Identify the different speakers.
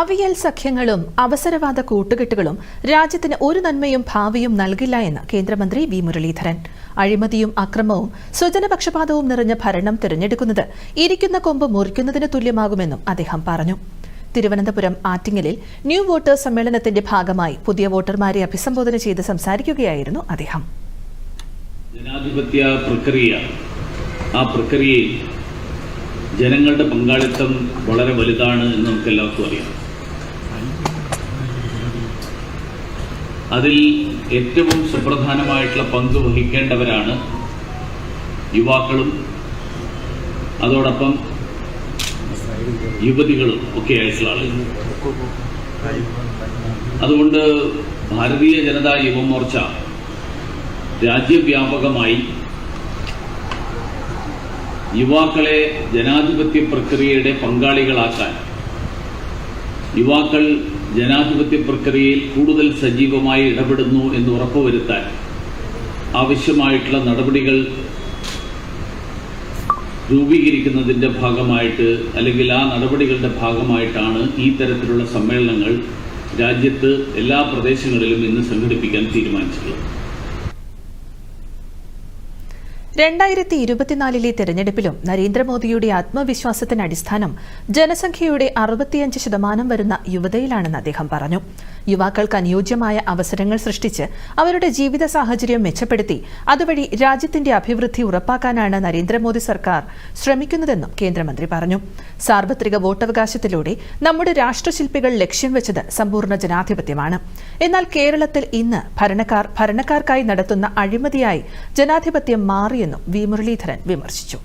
Speaker 1: അവിയൽ സഖ്യങ്ങളും അവസരവാദ കൂട്ടുകെട്ടുകളും രാജ്യത്തിന് ഒരു നന്മയും ഭാവിയും നൽകില്ല എന്ന് കേന്ദ്രമന്ത്രി വി മുരളീധരൻ അഴിമതിയും അക്രമവും സ്വജനപക്ഷപാതവും നിറഞ്ഞ ഭരണം തിരഞ്ഞെടുക്കുന്നത് ഇരിക്കുന്ന കൊമ്പ് മുറിക്കുന്നതിന് തുല്യമാകുമെന്നും അദ്ദേഹം പറഞ്ഞു തിരുവനന്തപുരം ആറ്റിങ്ങലിൽ ന്യൂ വോട്ടേഴ്സ് സമ്മേളനത്തിന്റെ ഭാഗമായി പുതിയ വോട്ടർമാരെ അഭിസംബോധന ചെയ്ത് സംസാരിക്കുകയായിരുന്നു അദ്ദേഹം
Speaker 2: ജനാധിപത്യ പ്രക്രിയ ആ പ്രക്രിയയിൽ ജനങ്ങളുടെ പങ്കാളിത്തം വളരെ വലുതാണ് എന്ന് നമുക്ക് എല്ലാവർക്കും അറിയാം അതിൽ ഏറ്റവും സുപ്രധാനമായിട്ടുള്ള പങ്ക് വഹിക്കേണ്ടവരാണ് യുവാക്കളും അതോടൊപ്പം യുവതികളും ഒക്കെ ആയിട്ടുള്ള ആളുകൾ അതുകൊണ്ട് ഭാരതീയ ജനതാ യുവമോർച്ച രാജ്യവ്യാപകമായി യുവാക്കളെ ജനാധിപത്യ പ്രക്രിയയുടെ പങ്കാളികളാക്കാൻ യുവാക്കൾ ജനാധിപത്യ പ്രക്രിയയിൽ കൂടുതൽ സജീവമായി ഇടപെടുന്നു എന്ന് ഉറപ്പുവരുത്താൻ ആവശ്യമായിട്ടുള്ള നടപടികൾ രൂപീകരിക്കുന്നതിൻ്റെ ഭാഗമായിട്ട് അല്ലെങ്കിൽ ആ നടപടികളുടെ ഭാഗമായിട്ടാണ് ഈ തരത്തിലുള്ള സമ്മേളനങ്ങൾ രാജ്യത്ത് എല്ലാ പ്രദേശങ്ങളിലും ഇന്ന് സംഘടിപ്പിക്കാൻ തീരുമാനിച്ചിട്ടുള്ളത്
Speaker 1: രണ്ടായിരത്തി ഇരുപത്തിനാലിലെ തെരഞ്ഞെടുപ്പിലും നരേന്ദ്രമോദിയുടെ ആത്മവിശ്വാസത്തിന് അടിസ്ഥാനം ജനസംഖ്യയുടെ അറുപത്തിയഞ്ച് ശതമാനം വരുന്ന യുവതയിലാണെന്ന് അദ്ദേഹം പറഞ്ഞു യുവാക്കൾക്ക് അനുയോജ്യമായ അവസരങ്ങൾ സൃഷ്ടിച്ച് അവരുടെ ജീവിത സാഹചര്യം മെച്ചപ്പെടുത്തി അതുവഴി രാജ്യത്തിന്റെ അഭിവൃദ്ധി ഉറപ്പാക്കാനാണ് നരേന്ദ്രമോദി സർക്കാർ ശ്രമിക്കുന്നതെന്നും കേന്ദ്രമന്ത്രി പറഞ്ഞു സാർവത്രിക വോട്ടവകാശത്തിലൂടെ നമ്മുടെ രാഷ്ട്രശില്പികൾ ലക്ഷ്യം വെച്ചത് സമ്പൂർണ്ണ ജനാധിപത്യമാണ് എന്നാൽ കേരളത്തിൽ ഇന്ന് ഭരണക്കാർ ഭരണക്കാർക്കായി നടത്തുന്ന അഴിമതിയായി ജനാധിപത്യം മാറിയെന്നും വി മുരളീധരൻ വിമർശിച്ചു